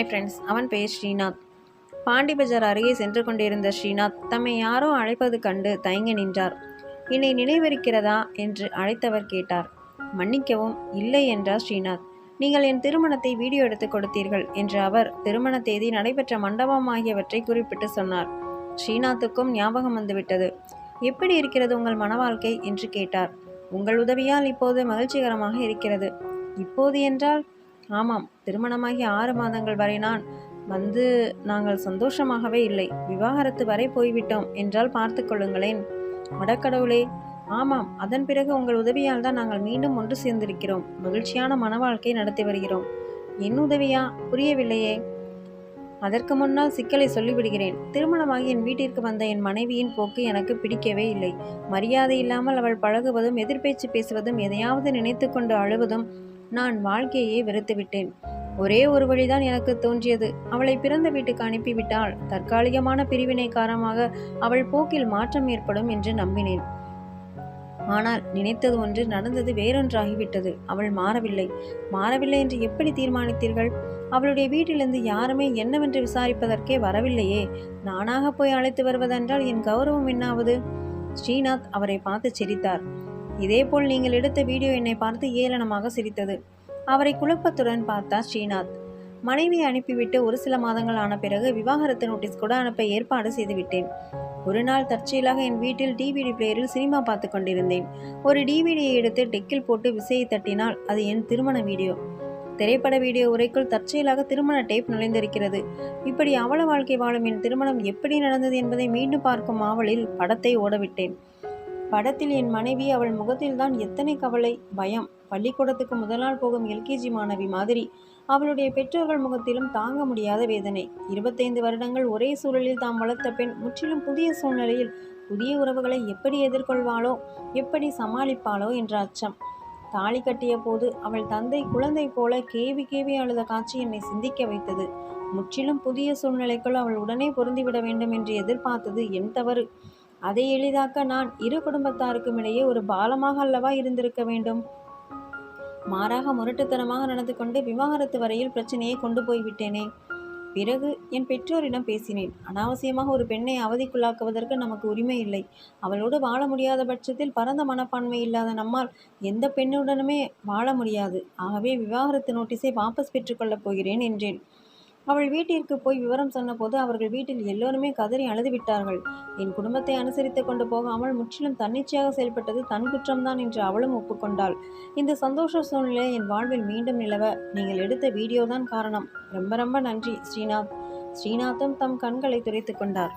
Hi friends அவன் பெயர் ஸ்ரீநாத். பாண்டி பஜார் அருகே சென்று கொண்டிருந்த ஸ்ரீநாத் தம்மை யாரோ அழைப்பது கண்டு தயங்கி நின்றார். என்னை நினைவிருக்கிறதா? என்று அழைத்தவர் கேட்டார். மன்னிக்கவும் இல்லை என்றார் ஸ்ரீநாத். நீங்கள் என் திருமணத்தை வீடியோ எடுத்து கொடுத்தீர்கள் என்று அவர் திருமண தேதி நடைபெற்ற மண்டபம் ஆகியவற்றை குறிப்பிட்டு சொன்னார். ஸ்ரீநாத்துக்கும் ஞாபகம் வந்துவிட்டது. எப்படி இருக்கிறது உங்கள் மன வாழ்க்கை என்று கேட்டார். உங்கள் உதவியால் இப்போது மகிழ்ச்சிகரமாக இருக்கிறது. இப்போது என்றால்? ஆமாம் திருமணமாகி ஆறு மாதங்கள் வரை நான் வந்து நாங்கள் சந்தோஷமாகவே இல்லை. விவாகரத்து வரை போய்விட்டோம் என்றால் பார்த்து கொள்ளுங்களேன். வடக்கடவுளே ஆமாம் அதன் பிறகு உங்கள் உதவியால் தான் நாங்கள் மீண்டும் ஒன்று சேர்ந்திருக்கிறோம். மகிழ்ச்சியான மன வாழ்க்கை நடத்தி வருகிறோம். என் உதவியா? புரியவில்லையே. அதற்கு முன்னால் சிக்கலை சொல்லிவிடுகிறேன். திருமணமாகி என் வீட்டிற்கு வந்த என் மனைவியின் போக்கு எனக்கு பிடிக்கவே இல்லை. மரியாதை இல்லாமல் அவள் பழகுவதும் எதிர்பேச்சு பேசுவதும் எதையாவது நினைத்து கொண்டு அழுவதும் நான் வாழ்க்கையே வெறுத்துவிட்டேன். ஒரே ஒரு வழிதான் எனக்கு தோன்றியது. அவளை பிறந்த வீட்டுக்கு அனுப்பிவிட்டால் தற்காலிகமான பிரிவினை காரணமாக அவள் போக்கில் மாற்றம் ஏற்படும் என்று நம்பினேன். ஆனால் நினைத்தது ஒன்று நடந்தது வேறொன்றாகிவிட்டது. அவள் மாறவில்லை. மாறவில்லை என்று எப்படி தீர்மானித்தீர்கள்? அவளுடைய வீட்டிலிருந்து யாருமே என்னவென்று விசாரிப்பதற்கே வரவில்லையே. நானாக போய் அழைத்து வருவதென்றால் என் கௌரவம் என்னாவது? ஸ்ரீநாத் அவரை பார்த்து சிரித்தார். இதேபோல் நீங்கள் எடுத்த வீடியோ என்னை பார்த்து ஏளனமாக சிரித்தது. அவரை குழப்பத்துடன் பார்த்தார் ஸ்ரீநாத். மனைவியை அனுப்பிவிட்டு ஒரு சில மாதங்கள் ஆன பிறகு விவாகரத்து நோட்டீஸ் கூட அனுப்ப ஏற்பாடு செய்துவிட்டேன். ஒரு நாள் தற்செயலாக என் வீட்டில் டிவிடி பிளேயரில் சினிமா பார்த்து கொண்டிருந்தேன். ஒரு டிவிடியை எடுத்து டெக்கில் போட்டு விசையை தட்டினால் அது என் திருமண வீடியோ. திரைப்பட வீடியோ உரைக்குள் தற்செயலாக திருமண டேப் நுழைந்திருக்கிறது. இப்படி அவள வாழ்க்கை வாழும் என் திருமணம் எப்படி நடந்தது என்பதை மீண்டும் பார்க்கும் ஆவலில் படத்தை ஓடவிட்டேன். படத்தில் என் மனைவி அவள் முகத்தில்தான் எத்தனை கவலை பயம். பள்ளிக்கூடத்துக்கு முதல் நாள் போகும் எல்கேஜி மாணவி மாதிரி அவளுடைய பெற்றோர்கள் முகத்திலும் தாங்க முடியாத வேதனை. இருபத்தைந்து வருடங்கள் ஒரே சூழலில் தாம் வளர்த்த பெண் முற்றிலும் புதிய சூழ்நிலையில் புதிய உறவுகளை எப்படி எதிர்கொள்வாளோ எப்படி சமாளிப்பாளோ என்ற அச்சம். தாலி கட்டிய போது அவள் தந்தை குழந்தை போல கேவி கேவி அழுத காட்சி என்னை சிந்திக்க வைத்தது. முற்றிலும் புதிய சூழ்நிலைக்குள் அவள் உடனே பொருந்திவிட வேண்டும் என்று எதிர்பார்த்தது என் தவறு. அதை எளிதாக்க நான் இரு குடும்பத்தாருக்கும் இடையே ஒரு பாலமாக அல்லவா இருந்திருக்க வேண்டும்? மாறாக முரட்டுத்தனமாக நடந்து கொண்டு விவாகரத்து வரையில் பிரச்சனையை கொண்டு போய்விட்டேனே பிறகு என் பெற்றோரிடம் பேசினேன். அனாவசியமாக ஒரு பெண்ணை அவதிக்குள்ளாக்குவதற்கு நமக்கு உரிமை இல்லை. அவளோடு வாழ முடியாத பட்சத்தில் பரந்த மனப்பான்மை இல்லாத நம்மால் எந்த பெண்ணுடனுமே வாழ முடியாது. ஆகவே விவாகரத்து நோட்டீஸை வாபஸ் பெற்றுக்கொள்ளப் போகிறேன் என்றேன். அவள் வீட்டிற்கு போய் விவரம் சொன்னபோது அவர்கள் வீட்டில் எல்லோருமே கதறி அழுது விட்டார்கள் என் குடும்பத்தை அனுசரித்து கொண்டு போகாமல் முற்றிலும் தன்னிச்சையாக செயல்பட்டது தன் குற்றம்தான் என்று அவளும் ஒப்புக்கொண்டாள். இந்த சந்தோஷ சூழ்நிலை என் வாழ்வில் மீண்டும் நிலவ நீங்கள் எடுத்த வீடியோ தான் காரணம். ரொம்ப ரொம்ப நன்றி ஸ்ரீநாத். ஸ்ரீநாத்தும் தம் கண்களை துரைத்து கொண்டார்.